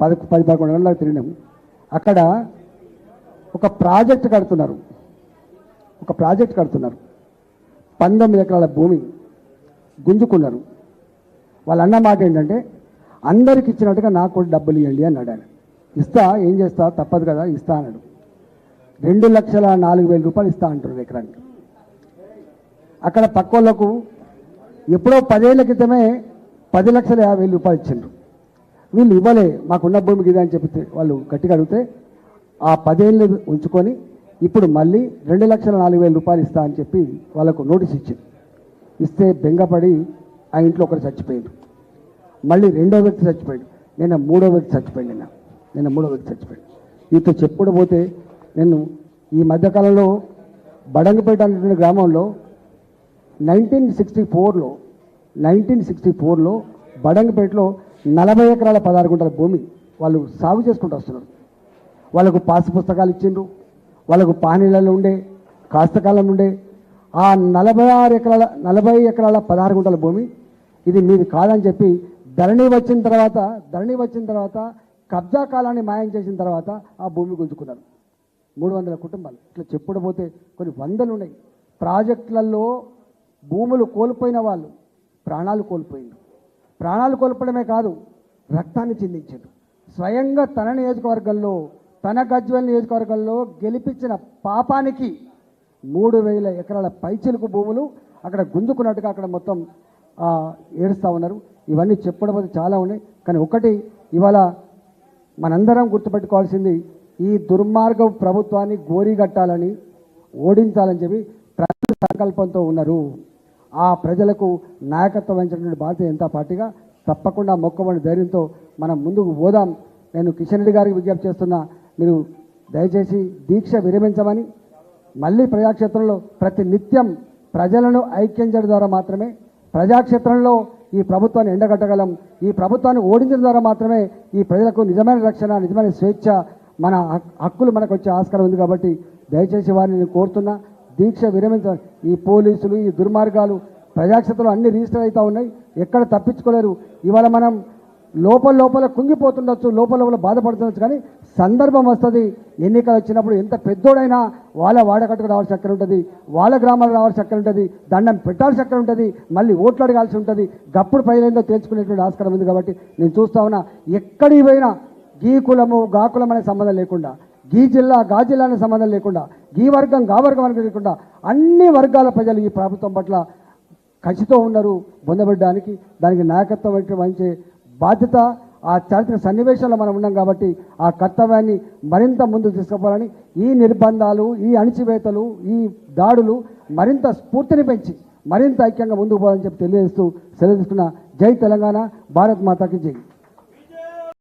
పది పది పదకొండు గంటలకు తిరిగినాము. అక్కడ ఒక ప్రాజెక్ట్ కడుతున్నారు. ఒక ప్రాజెక్ట్ కడుతున్నారు. పంతొమ్మిది ఎకరాల భూమి గుంజుకున్నారు. వాళ్ళ అన్న మాట ఏంటంటే అందరికి ఇచ్చినట్టుగా నాకు కూడా డబ్బులు ఇవ్వండి అని ఆయన. ఇస్తా ఏం చేస్తా? తప్పదు కదా ఇస్తా అన్నాడు. రెండు లక్షల నాలుగు వేల రూపాయలు ఇస్తా అంటున్నారు ఎకరానికి. అక్కడ పక్కోళ్ళకు ఎప్పుడో పదేళ్ళ క్రితమే పది లక్షల యాభై వేల రూపాయలు ఇచ్చిండ్రు. వీళ్ళు ఇవ్వలే మాకున్న భూమికి ఇదే అని చెప్పి వాళ్ళు గట్టిగా అడిగితే ఆ పదేళ్ళు ఉంచుకొని ఇప్పుడు మళ్ళీ రెండు లక్షల నాలుగు వేల రూపాయలు ఇస్తా అని చెప్పి వాళ్ళకు నోటీస్ ఇచ్చింది ఇస్తే బెంగపడి ఆ ఇంట్లో ఒకరు చచ్చిపోయాడు మళ్ళీ రెండో వ్యక్తి చచ్చిపోయాడు. నిన్న మూడో వ్యక్తి చచ్చిపోయాడు నిన్న. నిన్న మూడో వ్యక్తి చచ్చిపోయాడు. వీటితో చెప్పుడు పోతే నేను ఈ మధ్యకాలంలో బడంగపేట అనేటువంటి గ్రామంలో నైన్టీన్ సిక్స్టీ ఫోర్లో నైన్టీన్ సిక్స్టీ ఫోర్లో బడంగపేటలో నలభై ఎకరాల పదహారు గుంటల భూమి వాళ్ళు సాగు చేసుకుంటూ వస్తున్నారు. వాళ్ళకు పాస్ పుస్తకాలు ఇచ్చిండ్రు వాళ్ళకు పానీళ్ళలో ఉండే కాస్తకాలం ఉండే. ఆ నలభై ఆరు ఎకరాల నలభై ఎకరాల పదహారు గుంటల భూమి ఇది మీది కాదని చెప్పి ధరణి వచ్చిన తర్వాత ధరణి వచ్చిన తర్వాత కబ్జా కాలాన్ని మాయం చేసిన తర్వాత ఆ భూమి గుంజుకున్నారు. మూడు వందల కుటుంబాలు. ఇట్లా చెప్పుడు పోతే కొన్ని వందలు ఉన్నాయి. ప్రాజెక్టులలో భూములు కోల్పోయిన వాళ్ళు ప్రాణాలు కోల్పోయింది ప్రాణాలు కోల్పడమే కాదు రక్తాన్ని చిందించాడు. స్వయంగా తన నియోజకవర్గంలో తన గజ్వల్ నియోజకవర్గంలో గెలిపించిన పాపానికి మూడు వేల ఎకరాల పైచిలుకు భూములు అక్కడ గుంజుకున్నట్టుగా అక్కడ మొత్తం ఏడుస్తూ ఉన్నారు. ఇవన్నీ చెప్పడం వల్ల చాలా ఉన్నాయి. కానీ ఒకటి ఇవాళ మనందరం గుర్తుపెట్టుకోవాల్సింది ఈ దుర్మార్గ ప్రభుత్వాన్ని గోరీగట్టాలని ఓడించాలని చెప్పి ప్రజల సంకల్పంతో ఉన్నారు. ఆ ప్రజలకు నాయకత్వం వహించినటువంటి భారతీయ జనతా పార్టీగా తప్పకుండా మొక్కబడి ధైర్యంతో మనం ముందుకు పోదాం. నేను కిషన్ రెడ్డి గారికి విజ్ఞప్తి చేస్తున్నా మీరు దయచేసి దీక్ష విరమించమని మళ్ళీ ప్రజాక్షేత్రంలో ప్రతి నిత్యం ప్రజలను ఐక్యం చేయడం ద్వారా మాత్రమే ప్రజాక్షేత్రంలో ఈ ప్రభుత్వాన్ని ఎండగట్టగలం ఈ ప్రభుత్వాన్ని ఓడించడం ద్వారా మాత్రమే ఈ ప్రజలకు నిజమైన రక్షణ నిజమైన స్వేచ్ఛ మన హక్- హక్కులు మనకు వచ్చే ఆస్కారం ఉంది కాబట్టి దయచేసి వారిని నేను కోరుతున్నా. దీక్ష విరమించాలి. ఈ పోలీసులు ఈ దుర్మార్గాలు ప్రజాక్షతలు అన్ని రిజిస్టర్ అవుతూ ఉన్నాయి. ఎక్కడ తప్పించుకోలేరు. ఇవాళ మనం లోపల లోపల కుంగిపోతుండొచ్చు లోపల లోపల బాధపడుతుండొచ్చు కానీ సందర్భం వస్తుంది. ఎన్నికలు వచ్చినప్పుడు ఎంత పెద్దోడైనా వాళ్ళ వాడకట్టుకు రావాల్సి అక్కడ ఉంటుంది. వాళ్ళ గ్రామాలకు రావాల్సి అక్కడ ఉంటుంది. దండం పెట్టాల్సి అక్కడ ఉంటుంది. మళ్ళీ ఓట్లు అడగాల్సి ఉంటుంది. గప్పుడు పైలైందో తెలుసుకునేటువంటి ఆస్కారం ఉంది కాబట్టి నేను చూస్తా ఉన్నా ఎక్కడికి పోయినా గీ కులము గా కులం అనే సంబంధం లేకుండా గీ జిల్లా గా జిల్లా సంబంధం లేకుండా గీ వర్గం గా వర్గం అనేది లేకుండా అన్ని వర్గాల ప్రజలు ఈ ప్రభుత్వం పట్ల కసితో ఉన్నారు పొందబడ్డానికి దానికి నాయకత్వం వహించే- వహించే బాధ్యత ఆ చారిత్రక సన్నివేశాల్లో మనం ఉన్నాం కాబట్టి ఆ కర్తవ్యాన్ని మరింత ముందుకు తీసుకుపోవాలని ఈ నిర్బంధాలు ఈ అణిచివేతలు ఈ దాడులు మరింత స్ఫూర్తిని పెంచి మరింత ఐక్యంగా ముందుకు పోవాలని చెప్పి తెలియజేస్తూ సెలవు తీసుకున్న జై తెలంగాణ భారత్ మాతాకి జై.